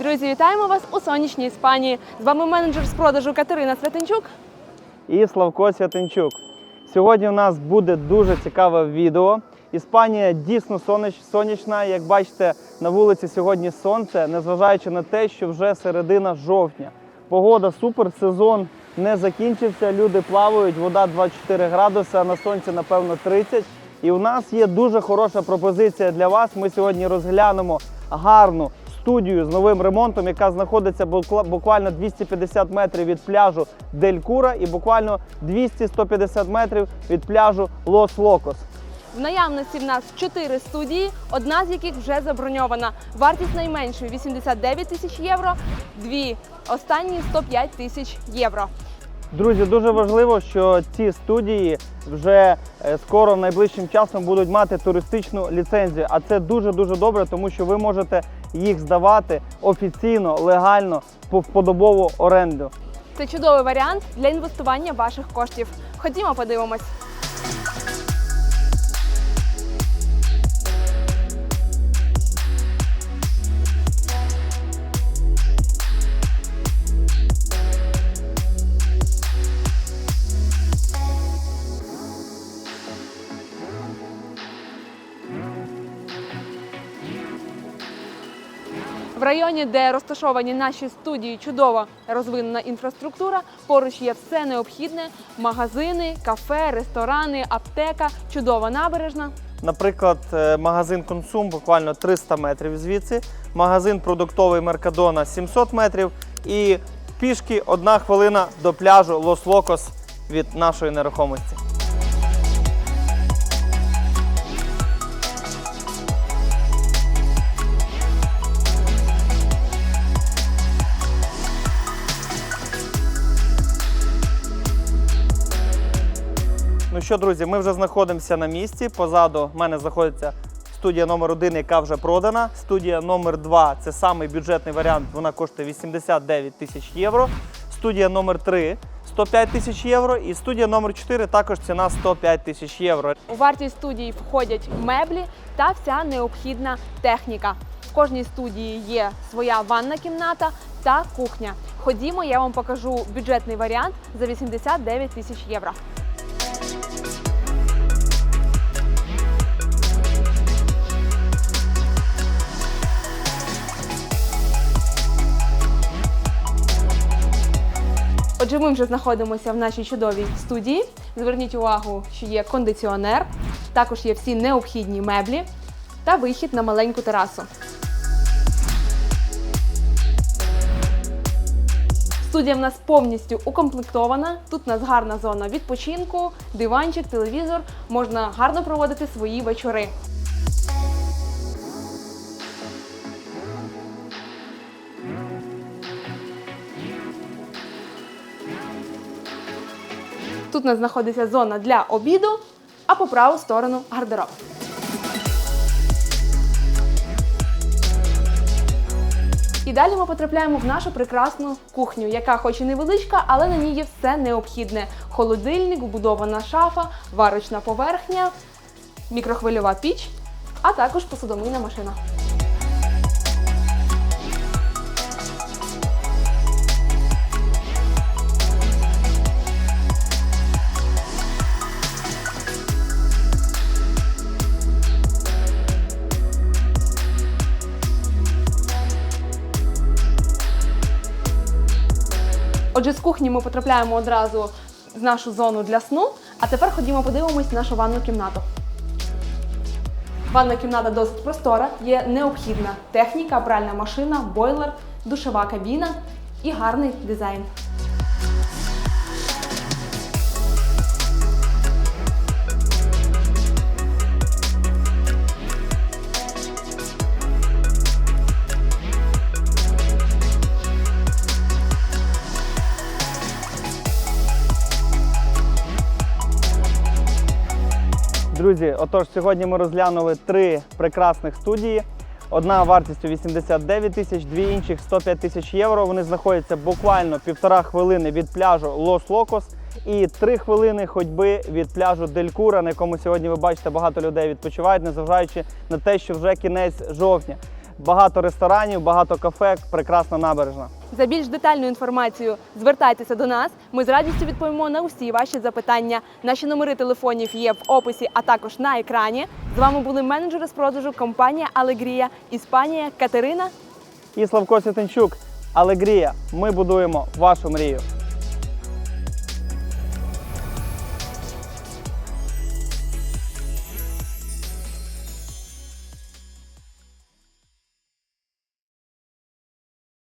Друзі, вітаємо вас у сонячній Іспанії. З вами менеджер з продажу Катерина Святенчук. і Славко Святенчук. Сьогодні у нас буде дуже цікаве відео. Іспанія дійсно сонич- сонячна. Як бачите, на вулиці сьогодні сонце, незважаючи на те, що вже середина жовтня. Погода супер, сезон не закінчився. Люди плавають, вода 24 градуси, а на сонці, напевно, 30. І у нас є дуже хороша пропозиція для вас. Ми сьогодні розглянемо гарну студію з новим ремонтом, яка знаходиться буквально 250 метрів від пляжу Дель Кура і буквально 200-150 метрів від пляжу Лос Локос. В наявності в нас 4 студії, одна з яких вже заброньована. Вартість найменшої 89 тисяч євро, дві останні 105 тисяч євро. Друзі, дуже важливо, що ці студії вже е, скоро найближчим часом будуть мати туристичну ліцензію. А це дуже дуже добре, тому що ви можете їх здавати офіційно, легально по вподобову оренду. Це чудовий варіант для інвестування ваших коштів. Ходімо, подивимось. В районі, де розташовані наші студії, чудово розвинена інфраструктура. Поруч є все необхідне: магазини, кафе, ресторани, аптека, чудова набережна. Наприклад, е, магазин Консум буквально 300 метрів звідси, магазин продуктовий Меркадона 700 метрів і пішки одна хвилина до пляжу Лос Локос від нашої нерухомості. Ну що, друзі, ми вже знаходимося на місці. Позаду мене знаходиться студія номер 1 яка вже продана. Студія номер 2 це самий бюджетний варіант. Вона коштує 89 тисяч євро. Студія номер 3 105 тисяч євро. І студія номер 4 також ціна 105 тисяч євро. У вартість студії входять меблі та вся необхідна техніка. В кожній студії є своя ванна кімната та кухня. Ходімо, я вам покажу бюджетний варіант за 89 тисяч євро. Отже, ми вже знаходимося в нашій чудовій студії. Зверніть увагу, що є кондиціонер, також є всі необхідні меблі та вихід на маленьку терасу. Студія в нас повністю укомплектована. Тут у нас гарна зона відпочинку, диванчик, телевізор. Можна гарно проводити свої вечори. Тут у нас знаходиться зона для обіду, а по праву сторону гардероб. І далі ми потрапляємо в нашу прекрасну кухню, яка хоч і невеличка, але на ній є все необхідне: холодильник, вбудована шафа, варочна поверхня, мікрохвильова піч, а також посудомийна машина. Отже, з кухні ми потрапляємо одразу в нашу зону для сну. А тепер ходімо подивимось нашу ванну кімнату. Ванна кімната досить простора, є необхідна техніка, пральна машина, бойлер, душова кабіна і гарний дизайн. Друзі, отож, сьогодні ми розглянули три прекрасних студії. Одна вартістю 89 тисяч, дві інших 105 тисяч євро. Вони знаходяться буквально півтора хвилини від пляжу Лос Локос і три хвилини ходьби від пляжу Делькура, на якому сьогодні ви бачите багато людей відпочивають, незважаючи на те, що вже кінець жовтня. багато ресторанів, багато кафе, прекрасна набережна. За більш детальну інформацію звертайтеся до нас. Ми з радістю відповімо на усі ваші запитання. Наші номери телефонів є в описі, а також на екрані. З вами були менеджери з продажу компанія Алегрія, Іспанія, Катерина. І Славко Святенчук, Алегрія. Ми будуємо вашу мрію.